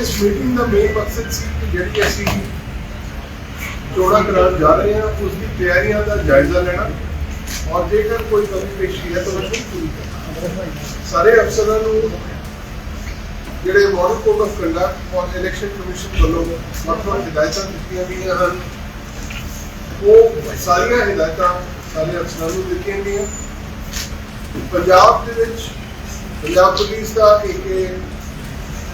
ਇਸ ਮੀਟਿੰਗ ਦਾ ਮੇਨ ਮਕਸਦ ਸੀ ਕਿ ਜਿਹੜੀ ਅਸੀਂ ਚੋਣਾਂ ਕਰਾਉਣ ਜਾ ਰਹੇ ਹਾਂ ਉਸ ਦੀ ਤਿਆਰੀਆਂ ਦਾ ਜਾਇਜ਼ਾ ਲੈਣਾ। ਔਰ ਜੇਕਰ ਕੋਈ ਕਮੀ ਪੇਸ਼ੀ ਹੈ ਤਾਂ ਉਸ ਪੂਰੀ ਕਰਨਾ। ਸਾਰੇ ਅਫਸਰਾਂ ਨੂੰ ਜਿਹੜੇ ਮਾਡਲ ਕੋਡ ਆਫ ਕੰਡਕਟ ਔਰ ਇਲੈਕਸ਼ਨ ਕਮਿਸ਼ਨ ਵੱਲੋਂ ਵੱਖ-ਵੱਖ ਹਦਾਇਤਾਂ ਦਿੱਤੀਆਂ ਗਈਆਂ ਹਨ। ਉਹ ਸਾਰੀਆਂ ਹਦਾਇਤਾਂ ਸਾਰੇ ਅਫਸਰਾਂ ਨੂੰ ਦਿੱਤੀਆਂ ਗਈਆਂ। ਪੰਜਾਬ ਦੇ ਵਿੱਚ ਪੰਜਾਬ ਪੁਲਿਸ ਦਾ ਇੱਕ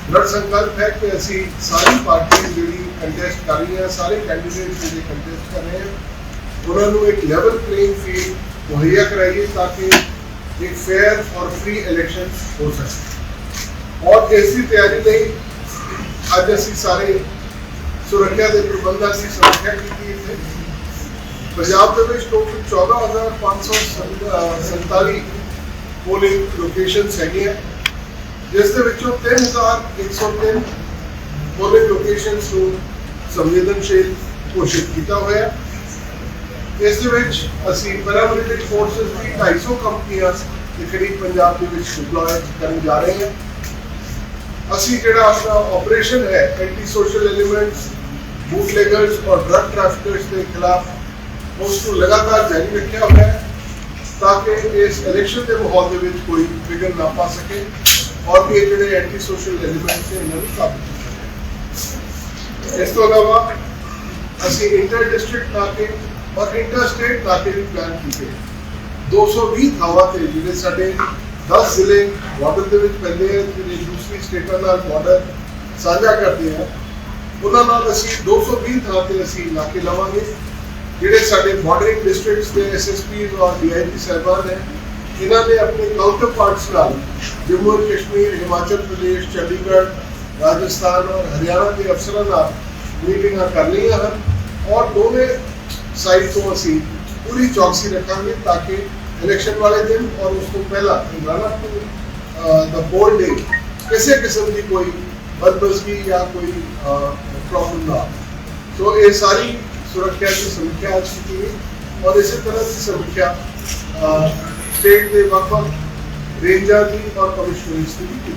ਦ੍ਰਿੜ ਸੰਕਲਪ ਹੈ ਕਿ ਅਸੀਂ ਸਾਰੀ ਪਾਰਟੀਆਂ ਜਿਹੜੀ ਕੰਟੈਸਟ ਕਰ ਰਹੀਆਂ ਸਾਰੇ ਕੈਂਡੀਡੇਟ ਜਿਹੜੇ ਕੰਟੈਸਟ ਕਰ ਰਹੇ ਹਨ ਉਹਨਾਂ ਨੂੰ ਇੱਕ ਲੈਵਲ ਪਲੇਇੰਗ ਫੀਲਡ ਮੁਹੱਈਆ ਕਰਾਈਏ ਤਾਂ ਕਿ ਇੱਕ ਫੇਅਰ ਔਰ ਫ੍ਰੀ ਇਲੈਕਸ਼ਨ ਹੋ ਸਕੇ ਔਰ ਇਸ ਦੀ ਤਿਆਰੀ ਲਈ ਅੱਜ ਅਸੀਂ ਸਾਰੇ ਸੁਰੱਖਿਆ ਦੇ ਪ੍ਰਬੰਧਾਂ ਦੀ ਸੁਰੱਖਿਆ ਕੀਤੀ ਇੱਥੇ ਪੰਜਾਬ ਦੇ ਵਿੱਚ ਟੋਟਲ 14547 ਪੋਲਿੰਗ ਲੋਕੇਸ਼ਨਸ ਹੈਗੀਆਂ ਜਿਸ ਦੇ ਵਿੱਚੋਂ 3103 ਪੋਲਿੰਗ ਲੋਕੇਸ਼ਨਸ ਨੂੰ ਸੰਵੇਦਨਸ਼ੀਲ ਘੋਸ਼ਿਤ ਕੀਤਾ ਹੋਇਆ ਇਸ ਦੇ ਵਿੱਚ ਅਸੀਂ ਪੈਰਾਮਿਲਟਰੀ ਫੋਰਸਸ ਦੀ 250 ਕੰਪਨੀਆਂ ਦੇ ਕਰੀਬ ਪੰਜਾਬ ਦੇ ਵਿੱਚ ਡਿਪਲੋਏ ਕਰਨ ਜਾ ਰਹੇ ਹਾਂ। ਅਸੀਂ ਜਿਹੜਾ ਆਪਣਾ ਆਪਰੇਸ਼ਨ ਹੈ ਐਂਟੀ ਸੋਸ਼ਲ ਐਲੀਮੈਂਟਸ ਬੂਟਲੇਗਰਸ ਔਰ ਡਰਗ ਟ੍ਰੈਫਿਕਰਸ ਦੇ ਖਿਲਾਫ, ਉਸ ਨੂੰ ਲਗਾਤਾਰ ਜਾਰੀ ਰੱਖਿਆ ਹੋਇਆ ਹੈ ਤਾਂ ਕਿ ਇਸ ਇਲੈਕਸ਼ਨ ਦੇ ਮਾਹੌਲ ਦੇ ਵਿੱਚ ਕੋਈ ਵਿਗੜ ਨਾ ਪਾ ਸਕੇ। ਔਰ ਇਹ ਜਿਹੜੇ ਐਂਟੀ ਸੋਸ਼ਲ ਐਲੀਮੈਂਟਸ ਨੇ, ਇਹਨਾਂ ਨੂੰ ਕਾਬੂ ਇਸ ਤੋਂ ਇਲਾਵਾ ਅਸੀਂ ਇੰਟਰ ਡਿਸਟ੍ਰਿਕਟ ਨਾਕੇ ਔਰ ਇੰਟਰ ਸਟੇਟ ਨਾਕੇ ਵੀ ਪਲਾਨ ਕੀਤੇ। 220 ਥਾਵਾਂ ਤੇ ਜਿਹੜੇ ਸਾਡੇ 10 ਜ਼ਿਲ੍ਹੇ ਬਾਰਡਰ ਦੇ ਵਿੱਚ ਪੈਂਦੇ ਆ, ਜਿਹੜੇ ਦੂਸਰੀ ਸਟੇਟਾਂ ਨਾਲ ਬਾਰਡਰ ਸਾਂਝਾ ਕਰਦੇ ਆ, ਉਹਨਾਂ ਨਾਲ ਅਸੀਂ 220 ਥਾਂ ਤੇ ਅਸੀਂ ਨਾਕੇ ਲਾਵਾਂਗੇ। ਜਿਹੜੇ ਸਾਡੇ ਬਾਰਡਰਿੰਗ ਡਿਸਟ੍ਰਿਕਟਸ ਦੇ ਐਸਐਸਪੀਜ਼ ਔਰ ਡੀਆਈਜੀ ਸਾਹਿਬਾਨ ਨੇ ਇਹਨਾਂ ਨੇ ਆਪਣੇ ਕਾਊਂਟਰ ਪਾਰਟਸ ਨਾਲ ਜੰਮੂ ਐਂਡ ਕਸ਼ਮੀਰ ਹਿਮਾਚਲ ਪ੍ਰਦੇਸ਼ ਚੰਡੀਗੜ੍ਹ ਰਾਜਸਥਾਨ ਔਰ ਹਰਿਆਣਾ ਦੇ ਅਫਸਰਾਂ ਨਾਲ ਮੀਟਿੰਗਾਂ ਕਰ ਲਈਆਂ ਹਨ ਔਰ ਦੋਵੇਂ ਸਾਈਡ ਤੋਂ ਅਸੀਂ ਪੂਰੀ ਚੌਕਸੀ ਰੱਖਾਂਗੇ ਤਾਂ ਕਿ ਇਲੈਕਸ਼ਨ ਵਾਲੇ ਦਿਨ ਔਰ ਉਸ ਤੋਂ ਪਹਿਲਾਂ ਰਾਣਾ ਟੂ ਦਾ ਪੋਲ ਡੇ ਕਿਸੇ ਕਿਸਮ ਦੀ ਕੋਈ ਬਦਬਜ਼ਗੀ ਜਾਂ ਕੋਈ ਪ੍ਰੋਬਲਮ ਨਾ ਆਵੇ। ਸੋ ਇਹ ਸਾਰੀ ਸੁਰੱਖਿਆ ਦੀ ਸਮੀਖਿਆ ਅੱਜ ਕੀਤੀ ਗਈ ਔਰ ਇਸੇ ਤਰ੍ਹਾਂ ਦੀ ਸਮੀਖਿਆ स्टेट के वक्त रेंजा की और कमिश्नरी स्थिति की